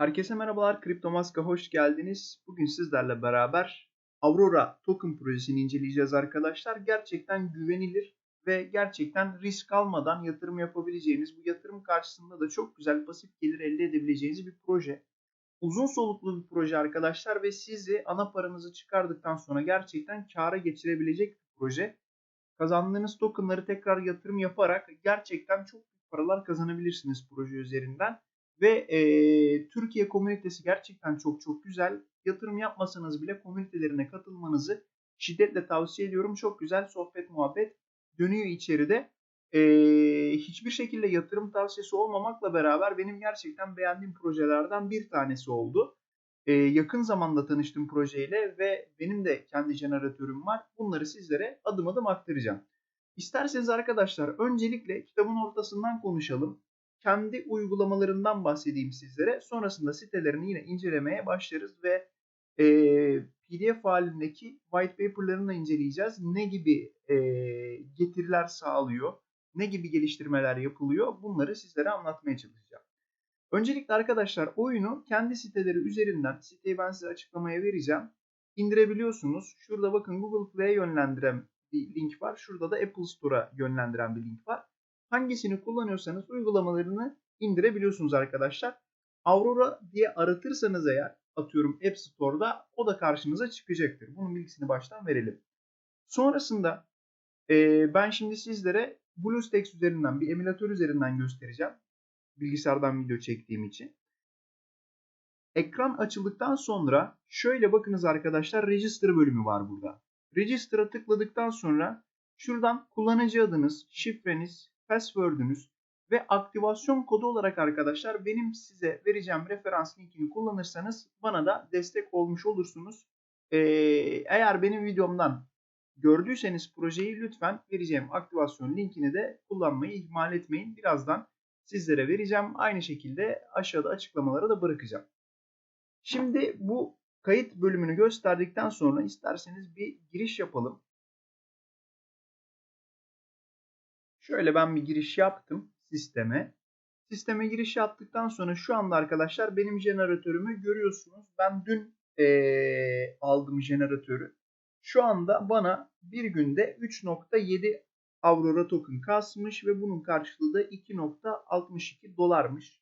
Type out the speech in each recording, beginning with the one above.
Herkese merhabalar, Kripto Mask'a hoş geldiniz. Bugün sizlerle beraber Aurora Token projesini inceleyeceğiz arkadaşlar. Gerçekten güvenilir ve gerçekten risk almadan yatırım yapabileceğiniz, bu yatırım karşısında da çok güzel pasif gelir elde edebileceğiniz bir proje. Uzun soluklu bir proje arkadaşlar ve sizi ana paranızı çıkardıktan sonra gerçekten kâra geçirebilecek bir proje. Kazandığınız tokenları tekrar yatırım yaparak gerçekten çok büyük paralar kazanabilirsiniz proje üzerinden. Ve e, Türkiye komünitesi gerçekten çok çok güzel. Yatırım yapmasanız bile komünitelerine katılmanızı şiddetle tavsiye ediyorum. Çok güzel sohbet muhabbet dönüyor içeride. E, hiçbir şekilde yatırım tavsiyesi olmamakla beraber benim gerçekten beğendiğim projelerden bir tanesi oldu. E, yakın zamanda tanıştım projeyle ve benim de kendi jeneratörüm var. Bunları sizlere adım adım aktaracağım. İsterseniz arkadaşlar öncelikle kitabın ortasından konuşalım kendi uygulamalarından bahsedeyim sizlere. Sonrasında sitelerini yine incelemeye başlarız ve e, PDF halindeki white paper'larını da inceleyeceğiz. Ne gibi e, getiriler sağlıyor, ne gibi geliştirmeler yapılıyor bunları sizlere anlatmaya çalışacağım. Öncelikle arkadaşlar oyunu kendi siteleri üzerinden, siteyi ben size açıklamaya vereceğim. indirebiliyorsunuz. Şurada bakın Google Play'e yönlendiren bir link var. Şurada da Apple Store'a yönlendiren bir link var hangisini kullanıyorsanız uygulamalarını indirebiliyorsunuz arkadaşlar. Aurora diye aratırsanız eğer atıyorum App Store'da o da karşınıza çıkacaktır. Bunun bilgisini baştan verelim. Sonrasında e, ben şimdi sizlere BlueStacks üzerinden bir emülatör üzerinden göstereceğim. Bilgisayardan video çektiğim için. Ekran açıldıktan sonra şöyle bakınız arkadaşlar Register bölümü var burada. Register'a tıkladıktan sonra şuradan kullanıcı adınız, şifreniz, password'ünüz ve aktivasyon kodu olarak arkadaşlar benim size vereceğim referans linkini kullanırsanız bana da destek olmuş olursunuz. Ee, eğer benim videomdan gördüyseniz projeyi lütfen vereceğim aktivasyon linkini de kullanmayı ihmal etmeyin. Birazdan sizlere vereceğim. Aynı şekilde aşağıda açıklamalara da bırakacağım. Şimdi bu kayıt bölümünü gösterdikten sonra isterseniz bir giriş yapalım. Şöyle ben bir giriş yaptım sisteme. Sisteme giriş yaptıktan sonra şu anda arkadaşlar benim jeneratörümü görüyorsunuz. Ben dün ee, aldım jeneratörü. Şu anda bana bir günde 3.7 Aurora token kasmış ve bunun karşılığı da 2.62 dolarmış.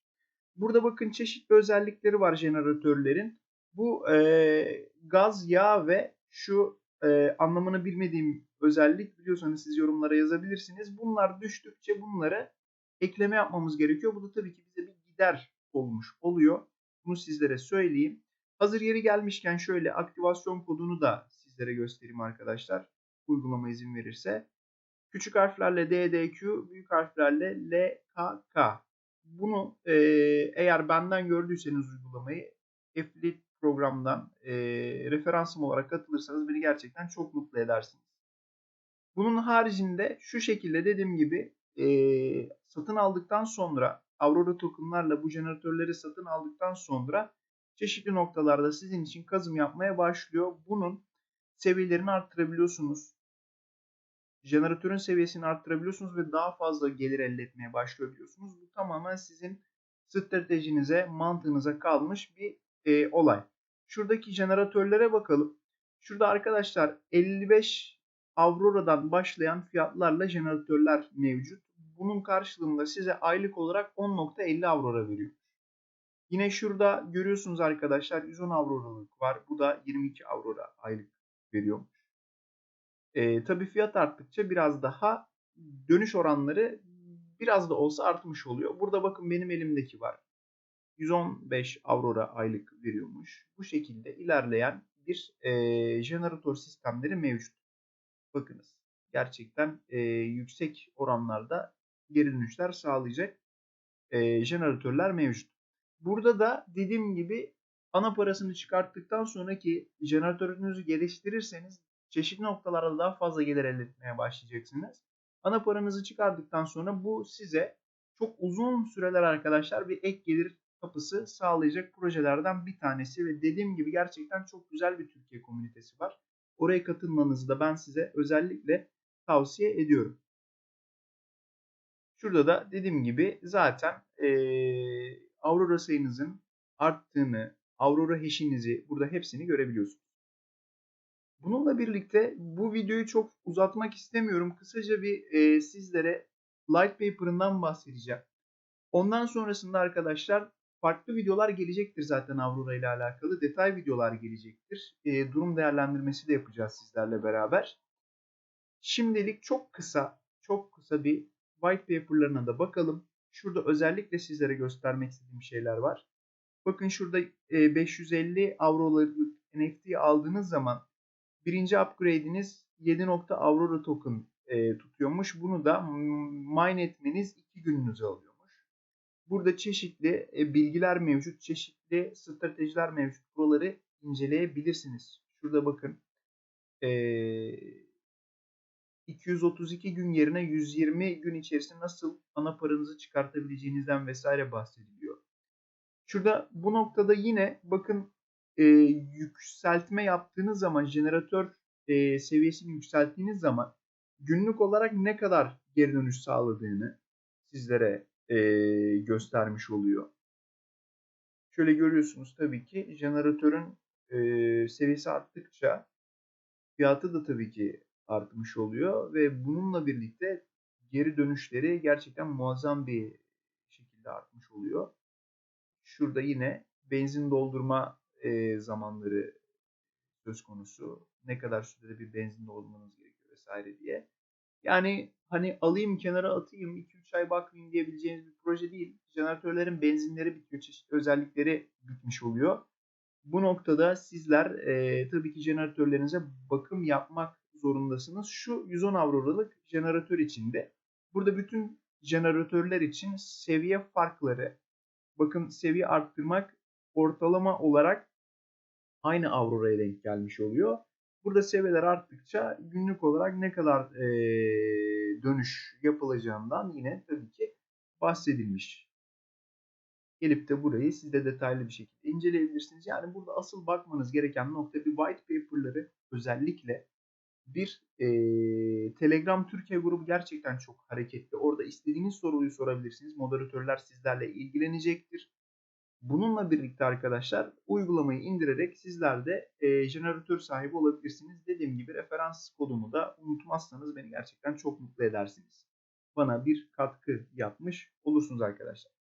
Burada bakın çeşitli özellikleri var jeneratörlerin. Bu e, gaz, yağ ve şu e, anlamını bilmediğim özellik biliyorsanız siz yorumlara yazabilirsiniz. Bunlar düştükçe bunlara ekleme yapmamız gerekiyor. Bu da tabii ki bize bir gider olmuş oluyor. Bunu sizlere söyleyeyim. Hazır yeri gelmişken şöyle aktivasyon kodunu da sizlere göstereyim arkadaşlar. Uygulama izin verirse. Küçük harflerle DDQ, büyük harflerle LKK. Bunu eğer benden gördüyseniz uygulamayı Affiliate programdan e, referansım olarak katılırsanız beni gerçekten çok mutlu edersiniz. Bunun haricinde şu şekilde dediğim gibi e, satın aldıktan sonra Aurora tokenlarla bu jeneratörleri satın aldıktan sonra çeşitli noktalarda sizin için kazım yapmaya başlıyor. Bunun seviyelerini arttırabiliyorsunuz. Jeneratörün seviyesini arttırabiliyorsunuz ve daha fazla gelir elde etmeye başlayabiliyorsunuz. Bu tamamen sizin stratejinize, mantığınıza kalmış bir e, olay. Şuradaki jeneratörlere bakalım. Şurada arkadaşlar 55 Aurora'dan başlayan fiyatlarla jeneratörler mevcut. Bunun karşılığında size aylık olarak 10.50 Aurora veriyor. Yine şurada görüyorsunuz arkadaşlar 110 Aurora'lık var. Bu da 22 Aurora aylık veriyormuş. E, tabii fiyat arttıkça biraz daha dönüş oranları biraz da olsa artmış oluyor. Burada bakın benim elimdeki var. 115 Aurora aylık veriyormuş. Bu şekilde ilerleyen bir e, jeneratör sistemleri mevcut. Bakınız gerçekten e, yüksek oranlarda geri dönüşler sağlayacak e, jeneratörler mevcut. Burada da dediğim gibi ana parasını çıkarttıktan sonraki jeneratörünüzü geliştirirseniz çeşitli noktalarda daha fazla gelir elde etmeye başlayacaksınız. Ana paranızı çıkardıktan sonra bu size çok uzun süreler arkadaşlar bir ek gelir kapısı sağlayacak projelerden bir tanesi ve dediğim gibi gerçekten çok güzel bir Türkiye komünitesi var. Oraya katılmanızı da ben size özellikle tavsiye ediyorum. Şurada da dediğim gibi zaten e, Aurora sayınızın arttığını, Aurora hash'inizi burada hepsini görebiliyorsunuz. Bununla birlikte bu videoyu çok uzatmak istemiyorum. Kısaca bir e, sizlere light paper'ından bahsedeceğim. Ondan sonrasında arkadaşlar farklı videolar gelecektir zaten Aurora ile alakalı. Detay videolar gelecektir. E, durum değerlendirmesi de yapacağız sizlerle beraber. Şimdilik çok kısa, çok kısa bir white paper'larına da bakalım. Şurada özellikle sizlere göstermek istediğim şeyler var. Bakın şurada e, 550 avrolarlık NFT aldığınız zaman birinci upgrade'iniz 7. Aurora token e, tutuyormuş. Bunu da mine etmeniz 2 gününüzü alıyormuş. Burada çeşitli e, bilgiler mevcut, çeşitli stratejiler mevcut. Buraları inceleyebilirsiniz. Şurada bakın. E, 232 gün yerine 120 gün içerisinde nasıl ana paranızı çıkartabileceğinizden vesaire bahsediliyor. Şurada bu noktada yine bakın e, yükseltme yaptığınız zaman jeneratör e, seviyesini yükselttiğiniz zaman günlük olarak ne kadar geri dönüş sağladığını sizlere e, göstermiş oluyor. Şöyle görüyorsunuz tabii ki jeneratörün e, seviyesi arttıkça fiyatı da tabii ki artmış oluyor ve bununla birlikte geri dönüşleri gerçekten muazzam bir şekilde artmış oluyor. Şurada yine benzin doldurma e, zamanları söz konusu. Ne kadar sürede bir benzin doldurmanız gerekiyor vesaire diye. Yani hani alayım kenara atayım 2-3 ay bakmayayım diyebileceğiniz bir proje değil. Jeneratörlerin benzinleri bitiyor, çeşitli özellikleri bitmiş oluyor. Bu noktada sizler e, tabii ki jeneratörlerinize bakım yapmak zorundasınız. Şu 110 avroralık jeneratör içinde. Burada bütün jeneratörler için seviye farkları, bakın seviye arttırmak ortalama olarak aynı Aurora'ya denk gelmiş oluyor. Burada seviyeler arttıkça günlük olarak ne kadar e, dönüş yapılacağından yine tabii ki bahsedilmiş. Gelip de burayı siz de detaylı bir şekilde inceleyebilirsiniz. Yani burada asıl bakmanız gereken nokta bir white paper'ları özellikle bir e, Telegram Türkiye grubu gerçekten çok hareketli. Orada istediğiniz soruyu sorabilirsiniz. Moderatörler sizlerle ilgilenecektir. Bununla birlikte arkadaşlar uygulamayı indirerek sizler de e, jeneratör sahibi olabilirsiniz. Dediğim gibi referans kodumu da unutmazsanız beni gerçekten çok mutlu edersiniz. Bana bir katkı yapmış olursunuz arkadaşlar.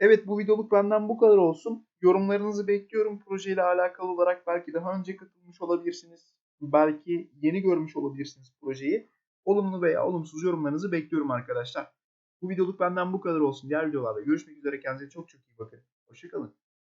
Evet bu videoluk benden bu kadar olsun. Yorumlarınızı bekliyorum. Projeyle alakalı olarak belki daha önce katılmış olabilirsiniz. Belki yeni görmüş olabilirsiniz projeyi. Olumlu veya olumsuz yorumlarınızı bekliyorum arkadaşlar. Bu videoluk benden bu kadar olsun. Diğer videolarda görüşmek üzere. Kendinize çok çok iyi bakın. Hoşçakalın.